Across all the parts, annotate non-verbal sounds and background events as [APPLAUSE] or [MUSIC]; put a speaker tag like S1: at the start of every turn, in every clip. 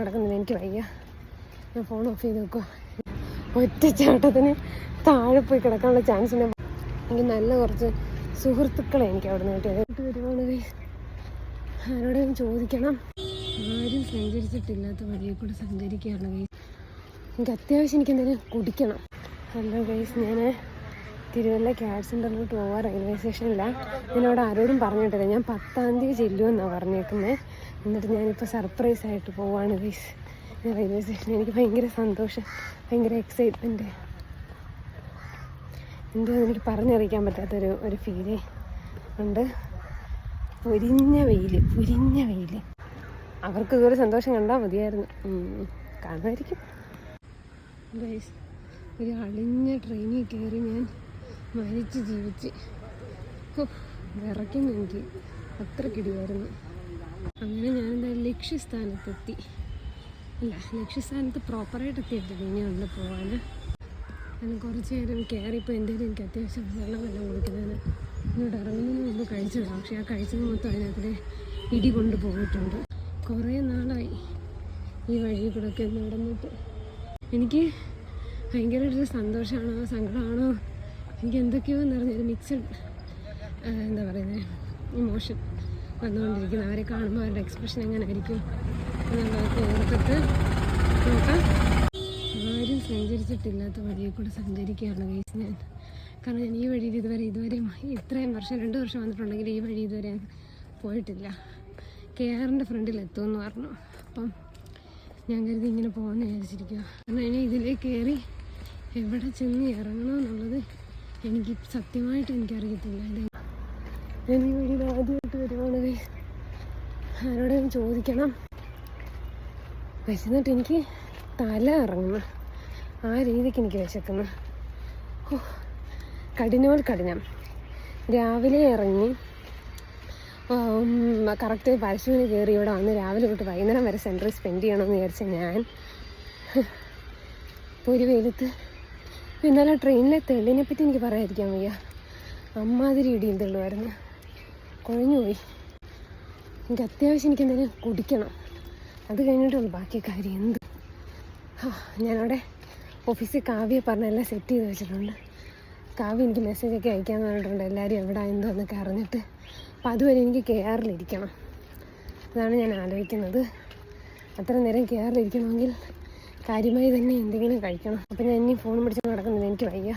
S1: നടക്കുന്നത് എനിക്ക് വയ്യ ഞാൻ ഫോൺ ഓഫ് ചെയ്ത് നോക്കുക ഒറ്റച്ചാട്ടത്തിന് താഴെ പോയി കിടക്കാനുള്ള ചാൻസ് ഉണ്ട്. എനിക്ക് നല്ല കുറച്ച് സുഹൃത്തുക്കളെ എനിക്ക് അവിടെ നിന്ന് കിട്ടിയത്. വരുവാണെങ്കിൽ വരുവാണ് ആരോടും ചോദിക്കണം. ആരും സഞ്ചരിച്ചിട്ടില്ലാത്ത വഴിയെ കൂടെ സഞ്ചരിക്കുകയാണ് ഗൈസ്. എനിക്ക് അത്യാവശ്യം എനിക്ക് എന്തെങ്കിലും കുടിക്കണം. ഹലോ ഗൈസ് ഞാൻ തിരുവല്ല ക്യാറ്റ് സെന്ററിലോട്ട് പോവാ റെയിൽവേ സ്റ്റേഷനിലാണ് എന്നോട് ആരോടും പറഞ്ഞിട്ടില്ല. ഞാൻ പത്താം തീയതി ചെല്ലുമെന്നാണ് പറഞ്ഞേക്കുന്നത് എന്നിട്ട് ഞാനിപ്പോൾ സർപ്രൈസ് ആയിട്ട് പോവാണ് ഗൈസ് റെയിൽവേ സ്റ്റേഷനിൽ എനിക്ക് ഭയങ്കര സന്തോഷം ഭയങ്കര എക്സൈറ്റ്മെന്റ് എന്തോ എനിക്ക് പറഞ്ഞറിയിക്കാൻ പറ്റാത്തൊരു ഒരു ഫീൽ ഉണ്ട്. പൊരിഞ്ഞ വെയിൽ പൊരിഞ്ഞ വെയിൽ അവർക്ക് ഇതുവരെ സന്തോഷം കണ്ടാൽ മതിയായിരുന്നു. കാണുമായിരിക്കും. ഗൈസ് ഒരു അളിഞ്ഞ ട്രെയിനിൽ കയറി ഞാൻ മരിച്ച് ജീവിച്ച്. വിറയ്ക്കുന്നു എനിക്ക് അത്ര കിടിയായിരുന്നു അങ്ങനെ ഞാൻ എന്താ ലക്ഷ്യസ്ഥാനത്തെത്തി. അല്ല ലക്ഷ്യസ്ഥാനത്ത് പ്രോപ്പറായിട്ട് എത്തിയിട്ടില്ല അവിടെ പോകാൻ അങ്ങനെ കുറച്ച് നേരം കയറിയപ്പോൾ എന്തെങ്കിലും എനിക്ക് അത്യാവശ്യം വെള്ളം കുടിക്കുന്നതിന് ഇങ്ങോട്ട് ഇറങ്ങുന്നതിന് മുമ്പ് കഴിച്ചതാണ്. പക്ഷേ ആ കഴിച്ചത് മൊത്തം അതിനകത്തിൽ ഇടി കൊണ്ട് പോയിട്ടുണ്ട് കുറേ നാളായി ഈ വഴി കൂടെ ഒക്കെ നടന്നിട്ട്. എനിക്ക് ഭയങ്കരമായിട്ടൊരു സന്തോഷമാണോ സങ്കടമാണോ എനിക്ക് എന്തൊക്കെയോ എന്ന് പറഞ്ഞൊരു മിക്സഡ് എന്താ പറയുന്നത് ഇമോഷൻ വന്നുകൊണ്ടിരിക്കുന്നത് അവരെ കാണുമ്പോൾ അവരുടെ എക്സ്പ്രഷൻ എങ്ങനെ ആയിരിക്കും എന്നുള്ളതൊക്കെ ഓർത്തിട്ട് നോക്കാം. ആരും സഞ്ചരിച്ചിട്ടില്ലാത്ത വഴിയിൽ കൂടെ സഞ്ചരിക്കുകയാണ് ഗൈസ് ഞാൻ. കാരണം ഞാൻ ഈ വഴിയിൽ ഇതുവരെ ഇതുവരെ ഇത്രയും വർഷം രണ്ട് വർഷം വന്നിട്ടുണ്ടെങ്കിൽ ഈ വഴി ഇതുവരെ പോയിട്ടില്ല. കെ ആറിന്റെ ഫ്രണ്ടിൽ എത്തുമെന്ന് പറഞ്ഞു. അപ്പം ഞാൻ കരുതി ഇങ്ങനെ പോകുന്ന വിചാരിച്ചിരിക്കുക കാരണം ഇനി ഇതിലേക്ക് കയറി എവിടെ ചെന്ന് ഇറങ്ങണമെന്നുള്ളത് എനിക്ക് സത്യമായിട്ട് എനിക്കറിയത്തില്ല. ഇത് ഞാൻ ഈ വഴിയിൽ ആദ്യമായിട്ട് വരുവാണ് ഗൈസ് ആരോടും ചോദിക്കണം. വിശന്നിട്ട് എനിക്ക് തല ഇറങ്ങുന്നു ആ രീതിക്ക് എനിക്ക് വിശക്കുന്നു. ഓ കഠിനോൽ കഠിനം. രാവിലെ ഇറങ്ങി കറക്റ്റ് പരശുവിന് കയറി ഇവിടെ വന്ന് രാവിലെ തൊട്ട് വൈകുന്നേരം വരെ സെന്ററിൽ സ്പെൻഡ് ചെയ്യണമെന്ന് വിചാരിച്ച ഞാൻ. ഇപ്പോൾ ഒരു വെയിലത്ത് ഇന്നലെ ട്രെയിനിലെ തെള്ളിനെ പറ്റി എനിക്ക് പറയാതിരിക്കാൻ വയ്യ. അമ്മാതിരി ഇടിയും തെള്ളുമായിരുന്നു. കുഴഞ്ഞുപോയി എനിക്ക് അത്യാവശ്യം എനിക്ക് എന്തെങ്കിലും കുടിക്കണം. അത് കഴിഞ്ഞിട്ടുള്ളൂ ബാക്കി കാര്യം എന്ത്? ഞാനവിടെ ഓഫീസിൽ കാവ്യ പറഞ്ഞ എല്ലാം സെറ്റ് ചെയ്ത് വെച്ചിട്ടുണ്ട്. കാവ്യ എനിക്ക് മെസ്സേജൊക്കെ അയക്കാൻ പറഞ്ഞിട്ടുണ്ട്. എല്ലാവരും എവിടെ എന്തോ എന്നൊക്കെ അറിഞ്ഞിട്ട്. അപ്പം അതുവരെ എനിക്ക് കെ ആറിലിരിക്കണം അതാണ് ഞാൻ ആലോചിക്കുന്നത്. അത്ര നേരം കെ ആറിലിരിക്കണമെങ്കിൽ കാര്യമായി തന്നെ എന്തെങ്കിലും കഴിക്കണം. അപ്പം ഞാൻ ഇനി ഫോൺ പിടിച്ച് നടക്കുന്നത് എനിക്ക് വയ്യ.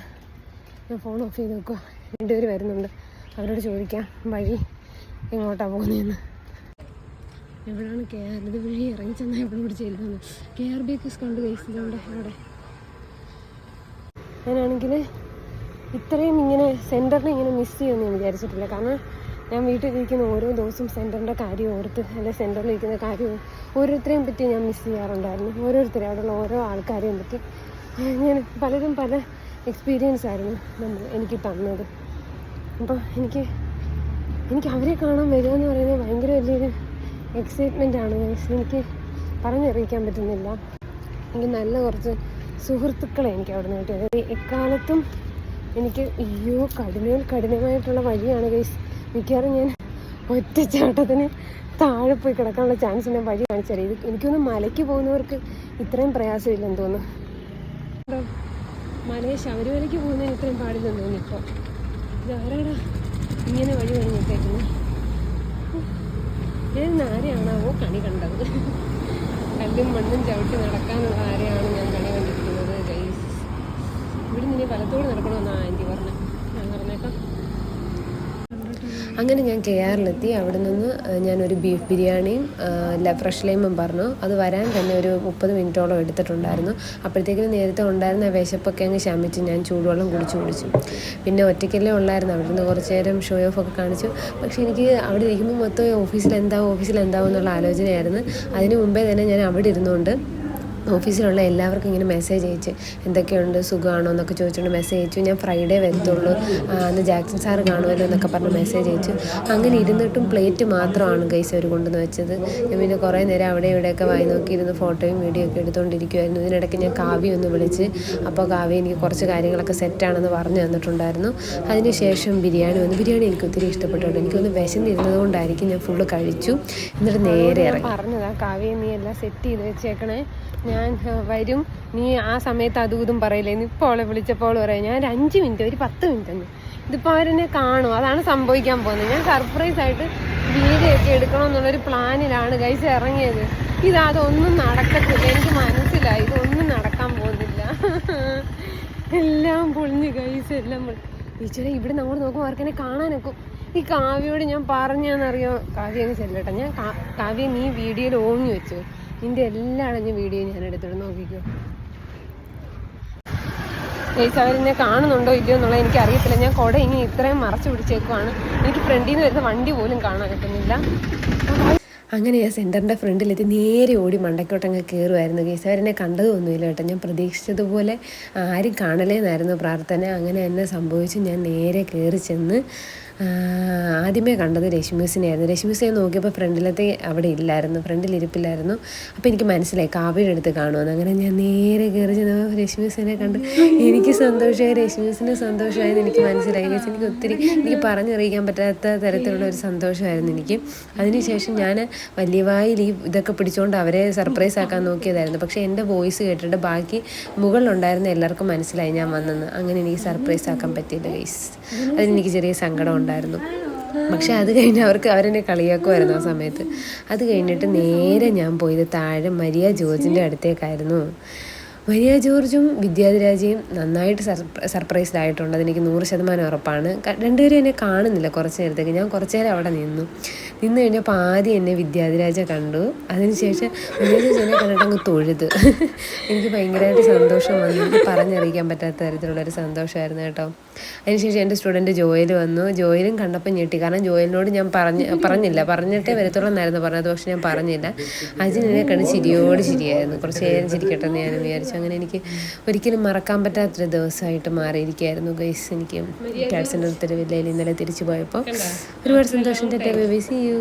S1: ഞാൻ ഫോൺ ഓഫ് ചെയ്ത് വെക്കുക രണ്ടുപേർ വരുന്നുണ്ട്. അവരോട് ചോദിക്കാം. വഴി എങ്ങോട്ടാണ് പോകുന്നതെന്ന് എവിടെയാണ് കെ ആർ ഇത് വഴി ഇറങ്ങി ചെന്നാൽ എവിടെ പിടിച്ച് ചെല്ലുന്നത് കെ ആർ ബി ഒക്കെ കണ്ട് കഴിച്ചതുകൊണ്ട് അവിടെ ഞാനാണെങ്കിൽ ഇത്രയും ഇങ്ങനെ സെന്ററിനെ ഇങ്ങനെ മിസ് ചെയ്യുമെന്ന് ഞാൻ വിചാരിച്ചിട്ടില്ല. കാരണം ഞാൻ വീട്ടിലിരിക്കുന്ന ഓരോ ദിവസവും സെന്ററിന്റെ കാര്യം ഓർത്ത് അല്ലെ സെന്ററിൽ ഇരിക്കുന്ന കാര്യം ഓരോരുത്തരെയും പറ്റി ഞാൻ മിസ് ചെയ്യാറുണ്ടായിരുന്നു. ഓരോരുത്തരെ അവിടെയുള്ള ഓരോ ആൾക്കാരെയും പറ്റി. ഞാൻ പലരും പല എക്സ്പീരിയൻസ് ആയിരുന്നു നമ്മൾ എനിക്ക് തന്നത്. അപ്പോൾ എനിക്ക് എനിക്ക് അവരെ കാണാൻ വരിക എന്ന് പറയുന്നത് ഭയങ്കര വലിയൊരു എക്സൈറ്റ്മെന്റ് ആണ്. എനിക്ക് പറഞ്ഞറിയിക്കാൻ പറ്റുന്നില്ല. എനിക്ക് നല്ല കുറച്ച് സുഹൃത്തുക്കളെ എനിക്ക് അവിടെ നിന്ന് കിട്ടിയത്. എക്കാലത്തും എനിക്ക് അയ്യോ കഠിനയിൽ കഠിനമായിട്ടുള്ള വഴിയാണ് ഗൈസ് മിക്കവാറും ഞാൻ ഒറ്റച്ചാട്ടത്തിന് താഴെ പോയി കിടക്കാനുള്ള ചാൻസ് ഞാൻ വഴി കാണിച്ചറിയത് ഇത് എനിക്കൊന്ന് മലയ്ക്ക് പോകുന്നവർക്ക് ഇത്രയും പ്രയാസമില്ലെന്ന് തോന്നുന്നു. മലയെ ശബരിമലയ്ക്ക് പോകുന്നതിന് ഇത്രയും പാടില്ലെന്ന് തോന്നി ഇപ്പോൾ ഇതാരാടാ ഇങ്ങനെ വഴി കഴിഞ്ഞിട്ടേക്കുന്നത് ഏത് ആരെയാണാവോ കണി കണ്ടത്? കല്ലും മണ്ണും ചവിട്ടി നടക്കാനുള്ള ആരെയാണ് ഞാൻ കണി കണ്ടിരിക്കുന്നത് ഗൈസ് ഇവിടെ നിന്ന് വലത്തോട് നടക്കണമെന്നാണ് ആന്റി പറഞ്ഞു ഞാൻ പറഞ്ഞേക്കാം അങ്ങനെ ഞാൻ കെ ആറിലെത്തി. അവിടെ നിന്ന് ഞാനൊരു ബീഫ് ബിരിയാണിയും ഫ്രഷ് ലൈമും പറഞ്ഞു. അത് വരാൻ തന്നെ ഒരു മുപ്പത് മിനിറ്റോളം എടുത്തിട്ടുണ്ടായിരുന്നു. അപ്പോഴത്തേക്കും നേരത്തെ ഉണ്ടായിരുന്ന വിശപ്പൊക്കെ അങ്ങ് ശമിച്ച്. ഞാൻ ചൂടുവെള്ളം കുടിച്ചു കുടിച്ചു. പിന്നെ ഒറ്റയ്ക്കല്ലേ ഉള്ളായിരുന്നു. അവിടെ നിന്ന് കുറച്ച് നേരം ഷോ ഓഫ് ഒക്കെ കാണിച്ചു. പക്ഷേ എനിക്ക് അവിടെ ഇരിക്കുമ്പോൾ മൊത്തം ഓഫീസിൽ എന്താവും ഓഫീസിൽ എന്താവും എന്നുള്ള ആലോചനയായിരുന്നു. അതിന് മുമ്പേ തന്നെ ഞാൻ അവിടെ ഇരുന്നുകൊണ്ട് ഓഫീസിലുള്ള എല്ലാവർക്കും ഇങ്ങനെ മെസ്സേജ് അയച്ച് എന്തൊക്കെയുണ്ട്? സുഖമാണോ? എന്നൊക്കെ ചോദിച്ചുകൊണ്ട് മെസ്സേജ് അയച്ചു. ഞാൻ ഫ്രൈഡേ വരത്തുള്ളൂ. അന്ന് ജാക്സൺ സാറ് കാണുമല്ലോ എന്നൊക്കെ പറഞ്ഞ് മെസ്സേജ് അയച്ചു. അങ്ങനെ ഇരുന്നിട്ടും പ്ലേറ്റ് മാത്രമാണ് ഗൈസ് അവർ കൊണ്ടുവന്ന് വെച്ചത്. ഞാൻ പിന്നെ കുറേ നേരം അവിടെ ഇവിടെയൊക്കെ വായി നോക്കിയിരുന്ന് ഫോട്ടോയും വീഡിയോ ഒക്കെ എടുത്തുകൊണ്ടിരിക്കുമായിരുന്നു ഇതിനിടയ്ക്ക് ഞാൻ കാവ്യ ഒന്ന് വിളിച്ച് അപ്പോൾ കാവ്യ എനിക്ക് കുറച്ച് കാര്യങ്ങളൊക്കെ സെറ്റാണെന്ന് പറഞ്ഞു തന്നിട്ടുണ്ടായിരുന്നു. അതിനുശേഷം ബിരിയാണി വന്നു. ബിരിയാണി എനിക്ക് ഒത്തിരി ഇഷ്ടപ്പെട്ടുണ്ട് എനിക്കൊന്ന് വിശന്നിരുന്നത് കൊണ്ടായിരിക്കും ഞാൻ ഫുള്ള് കഴിച്ചു. എന്നിട്ട് നേരെ ഇറങ്ങി. പറഞ്ഞതാ കാവ്യ നീ എല്ലാം സെറ്റ് ചെയ്ത് വെച്ചേക്കണേ. ഞാൻ വരും. നീ ആ സമയത്ത് അതും ഇതും പറയില്ലേ? നീ ഇപ്പോൾ അവളെ വിളിച്ചപ്പോൾ പറയാം ഞാൻ ഒരു അഞ്ച് മിനിറ്റ് ഒരു പത്ത് മിനിറ്റ് ഒന്ന് ഇതിപ്പോൾ അവരെന്നെ കാണും. അതാണ് സംഭവിക്കാൻ പോകുന്നത്. ഞാൻ സർപ്രൈസ് ആയിട്ട് വീഡിയോ ഒക്കെ എടുക്കണം എന്നുള്ളൊരു പ്ലാനിലാണ് ഗൈസ് ഇറങ്ങിയത്. ഇത് അതൊന്നും നടക്കത്തില്ല. എനിക്ക് മനസ്സിലായി. ഇതൊന്നും നടക്കാൻ പോകുന്നില്ല. എല്ലാം പൊളിഞ്ഞ് ഗൈസ് എല്ലാം പൊളി ടീച്ചറെ ഇവിടെ നമ്മൾ നോക്കുമ്പോൾ അവർക്കെന്നെ കാണാനൊക്കെ ഈ കാവ്യയോട് ഞാൻ പറഞ്ഞാന്നറിയോ? കാവ്യ ചെല്ലട്ടെ. ഞാൻ കാവ്യ നീ വീഡിയോയിൽ ഓങ്ങി വെച്ചു. നിന്റെ എല്ലാ അടഞ്ഞ വീഡിയോ ഞാൻ എടുത്തിട്ട് നോക്കിക്കോ. ചേച്ചി അവരെന്നെ കാണുന്നുണ്ടോ ഇല്ലയോ എന്നുള്ളത് എനിക്ക് അറിയത്തില്ല. ഞാൻ കുട ഇങ്ങനെ ഇത്രയും മറച്ചു പിടിച്ചേക്കുവാണ്. എനിക്ക് ഫ്രണ്ടിൽ നിന്ന് വരുന്ന വണ്ടി പോലും കാണാൻ കിട്ടുന്നില്ല അങ്ങനെ ഞാൻ സെന്ററിന്റെ ഫ്രണ്ടിലെത്തി നേരെ ഓടി മണ്ടയ്ക്കോട്ടങ്ങ് കയറുമായിരുന്നു കേസ് അവരെന്നെ കണ്ടതൊന്നുമില്ല കേട്ടോ. ഞാൻ പ്രതീക്ഷിച്ചതുപോലെ ആരും കാണലേന്നായിരുന്നു പ്രാർത്ഥന. അങ്ങനെ എന്നെ സംഭവിച്ചു. ഞാൻ നേരെ കയറി ചെന്ന് ആദ്യമേ കണ്ടത് രശ്മിസിനെയായിരുന്നു. രശ്മിസിനെ നോക്കിയപ്പോൾ ഫ്രണ്ടിലത്തെ അവിടെ ഇല്ലായിരുന്നു ഫ്രണ്ടിൽ ഇരിപ്പില്ലായിരുന്നു അപ്പോൾ എനിക്ക് മനസ്സിലായി കാവ്യയുടെ അടുത്ത് കാണുമെന്ന്. അങ്ങനെ ഞാൻ നേരെ കയറി ചെന്നപ്പോൾ രശ്മിസിനെ കണ്ട് എനിക്ക് സന്തോഷമായി രശ്മിസിന് സന്തോഷമായെന്ന് എനിക്ക് മനസ്സിലായി. എനിക്ക് ഒത്തിരി എനിക്ക് പറഞ്ഞറിയിക്കാൻ പറ്റാത്ത തരത്തിലുള്ള ഒരു സന്തോഷമായിരുന്നു എനിക്ക്. അതിനുശേഷം ഞാൻ വലിയ വായിൽ ഈ ഇതൊക്കെ പിടിച്ചുകൊണ്ട് അവരെ സർപ്രൈസ് ആക്കാൻ നോക്കിയതായിരുന്നു. പക്ഷേ എന്റെ വോയിസ് കേട്ടിട്ട് ബാക്കി മുകളിലുണ്ടായിരുന്ന എല്ലാവർക്കും മനസ്സിലായി ഞാൻ വന്നെന്ന്. അങ്ങനെ എനിക്ക് സർപ്രൈസ് ആക്കാൻ പറ്റിയില്ല ഗൈസ് അതിനെനിക്ക് ചെറിയ സങ്കടം ഉണ്ടായിരുന്നു. പക്ഷെ അത് കഴിഞ്ഞ് അവർക്ക് അവരെന്നെ കളിയാക്കുമായിരുന്നു ആ സമയത്ത്. അത് കഴിഞ്ഞിട്ട് നേരെ ഞാൻ പോയത് താഴെ മരിയ ജോർജിന്റെ അടുത്തേക്കായിരുന്നു. മരിയ ജോർജും വിദ്യാധിരാജയും നന്നായിട്ട് സർപ്രൈസ്ഡ് ആയിട്ടുണ്ട്. അതെനിക്ക് നൂറ് ശതമാനം ഉറപ്പാണ്. രണ്ടുപേരും എന്നെ കാണുന്നില്ല കുറച്ച് നേരത്തേക്ക്. ഞാൻ കുറച്ച് നേരം അവിടെ നിന്നു. നിന്ന് കഴിഞ്ഞപ്പോൾ ആദ്യം എന്നെ വിദ്യാധിരാജ കണ്ടു. അതിനുശേഷം വിദ്യാധിരാജ എന്നെ കണ്ടിട്ട് അങ്ങ് തൊഴുത്. [LAUGHS] എനിക്ക് ഭയങ്കരമായിട്ട് സന്തോഷം വന്നു. എനിക്ക് പറഞ്ഞറിയിക്കാൻ പറ്റാത്ത തരത്തിലുള്ളൊരു സന്തോഷമായിരുന്നു കേട്ടോ. അതിനുശേഷം എന്റെ സ്റ്റുഡന്റ് ജോയൽ വന്നു. ജോയലും കണ്ടപ്പോൾ ഞെട്ടി. കാരണം ജോയലിനോട് ഞാൻ പറഞ്ഞ് പറഞ്ഞില്ല. പറഞ്ഞിട്ടേ വരത്തുള്ളൂ എന്നായിരുന്നു പറഞ്ഞത്. പക്ഷെ ഞാൻ പറഞ്ഞില്ല. അജിൻ എന്നെ കണ്ട് ചിരിയോട് ചിരിയായിരുന്നു. കുറച്ച് നേരം ചിരിക്കട്ടെ എന്ന് ഞാൻ വിചാരിച്ചു. അങ്ങനെ എനിക്ക് ഒരിക്കലും മറക്കാൻ പറ്റാത്തൊരു ദിവസമായിട്ട് മാറിയിരിക്കുകയായിരുന്നു. ഗൈസ് എനിക്ക് കാഡ്സിന്റെ ഉത്തരവില്ലയിൽ ഇന്നലെ തിരിച്ചു പോയപ്പോൾ ഒരുപാട് സന്തോഷം. By C U